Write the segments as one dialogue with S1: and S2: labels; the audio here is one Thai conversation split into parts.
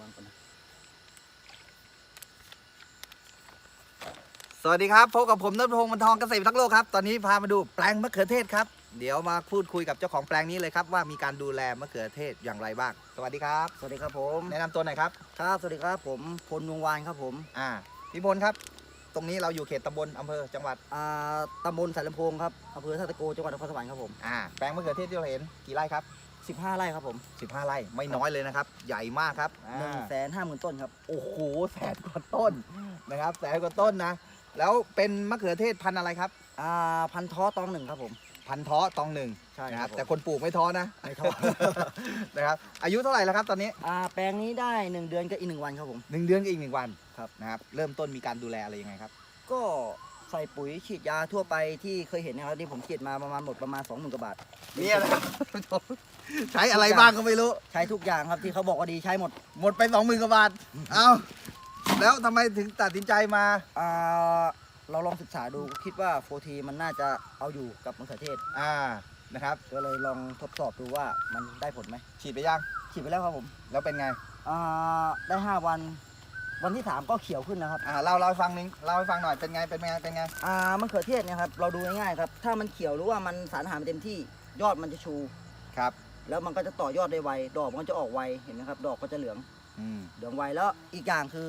S1: วางก่อนนะ
S2: สวัสดีครับพบกับผมนัทพงศ์มันทองเกษตรทั้งโลกครับ ตอนนี้พามาดูแปลงมะเขือเทศครับ เดี๋ยวมาพูดคุยกับเจ้าของแปลงนี้เลยครับ ว่ามีการดูแลมะเขือเทศอย่างไรบ้าง สวัสดีครับ
S1: สวัสดีครับผม
S2: แนะนำตัวหน่อยครับ
S1: ครับ สวัสดีครับผมพลวงวานครับผม
S2: อ่าพี่พลครับ ตรงนี้เราอยู่เขตตำบลอำเภอจังหวัด
S1: อ่าตำบลสายลำโพงครับอำเภอท่าตะโกจังหวัดนครสวรรค์ครับผม
S2: อ่าแปลงมะเขือเทศที่เราเห็นกี่ไร่ครับ
S1: 15 ไร่ครับผม
S2: 15 ไร่ไม่น้อยเลยนะครับ ใหญ่มากครับ
S1: หนึ่ง
S2: อ่า
S1: แสนห้าหมื่นต้นครับ
S2: โอ้โหแสนกว่าต้นนะครับแสนกว่าต้นนะ แล้วเป็นมะเขือเทศพันธุ์อะไรครับ
S1: อ่าพันท้อตองหนึ่งครับผม
S2: พันธุ์ท้อตองหนึ่ง
S1: ใช่
S2: นะ
S1: ค
S2: ค
S1: รั
S2: รั
S1: บบผม
S2: แต่คนปลูกไม่ท้อนะ
S1: ไม่ท้อ
S2: นะครับอายุเท่าไหร่แล้วครับตอนนี้
S1: อ่าแปลงนี้ได้1เดือนก็อีกหนึ่งวันครับผม
S2: หนึ่งเดือนกับอีกหนึ่งวัน
S1: ครับ
S2: นะครับเริ่มต้นมีการดูแลอะไรยังไงครับ
S1: ก็ใส่ปุ๋ยฉีดยาทั่วไปที่เคยเห็นนะครับที่ผมฉีดมาประมาณหมดประมาณ2 0,000กว่าบาท
S2: เนี่ยนะครับใช้อะไรบ้างก็ไม่รู้
S1: ใช้ทุกอย่างครับที่เขาบอกว่าดีใช้หมด
S2: หมดไปสองหมื่นกว่าบาท เอาแล้วทำไมถึงตัดสินใจมา
S1: อ่า เราลองศึกษาดูคิดว่าโฟทีมันน่าจะเอาอยู่กับมะเขือเทศ
S2: อ่านะครับ
S1: ก็เลยลองทดสอบดูว่ามันได้ผลไหม
S2: ฉีดไปยัง
S1: ฉีดไปแล้วครับผม
S2: แล้วเป็นไง
S1: อ่าได้ 5 วัน วันที่ 3 ก็เขียวขึ้นแล้วครับ
S2: อ่าเล่าเล่าให้ฟังนึงเล่าให้ฟังหน่อยเป็นไงเป็นไงเป็นไง
S1: อ่ามะเขือเทศเนี่ยครับเราดูง่ายๆครับถ้ามันเขียวหรือว่ามันสารอาหารเต็มที่ยอดมันจะชู
S2: ครับ
S1: แล้วมันก็จะต่อยอดได้ไวดอกมันก็จะออกไวเห็นไหมครับ ดอกก็จะเหลือง
S2: อืม
S1: เหลืองไวแล้วอีกอย่างคือ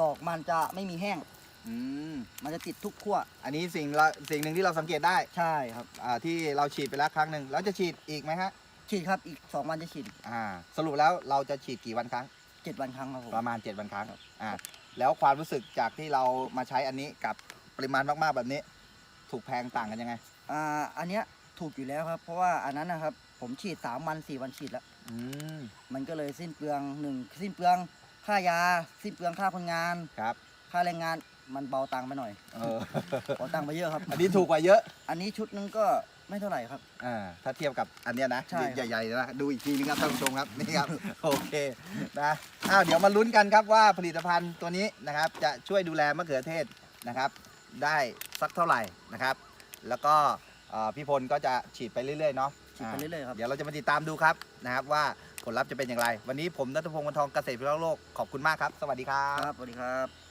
S1: ดอกมันจะไม่มีแห้ง
S2: อืม
S1: มันจะติดทุกขั้ว
S2: อันนี้สิ่งละสิ่งหนึ่งที่เราสังเกตได้
S1: ใช่ครับ
S2: อ่าที่เราฉีดไปแล้วครั้งหนึ่งแล้วจะฉีดอีกไหมฮะ
S1: ฉีดครับอีก 2 วันจะฉีด
S2: อ่า สรุปแล้วเราจะฉีดกี่วันครั้ง
S1: 7วันครั้งครับผม
S2: ประมาณ 7 วันครั้งอ่า แล้วความรู้สึกจากที่เรามาใช้อันนี้กับปริมาณมากๆแบบนี้ ถูกแพงต่างกันยังไง
S1: อ่าอันเนี้ยถูกอยู่แล้วครับ เพราะว่าอันนั้นนะครับ ผมฉีด 3 วัน 4 วันฉีดแล้ว
S2: อืม
S1: มันก็เลยสิ้นเปลืองหนึ่งสิ้นเปลืองค่ายา สิ้นเปลืองค่าคนงาน
S2: ครับ
S1: ค่าแรงงาน มันเบาตังค์ไปหน่อย
S2: เออ
S1: เบาตังค์ไปเยอะครับ
S2: อันนี้ถูกกว่าเยอะ
S1: อันนี้ชุดนึงก็ไม่เท่าไหร่ครับ
S2: อ่า ถ้าเทียบกับอันเนี้ยนะ
S1: ใช่ครับ
S2: ใหญ่ๆนะ ดูอีกทีนึงครับท่านผู้ชมครับ นี่ครับ โอเค นะ อ้าว เดี๋ยวมาลุ้นกันครับว่าผลิตภัณฑ์ตัวนี้นะครับ จะช่วยดูแลมะเขือเทศนะครับ ได้สักเท่าไหร่นะครับ แล้วก็เอ่อพี่พลก็จะฉีดไปเรื่อยๆเนาะ
S1: ฉีดไปเรื่อยๆครับ
S2: เดี๋ยวเราจะมาติดตามดูครับนะครับว่าผลลัพธ์จะเป็นอย่างไร วันนี้ผมนัทพงศ์วันทองเกษตรพิทักษ์โลกขอบคุณมากครับ สวัสดีครับ
S1: ครับสวัสดีครับ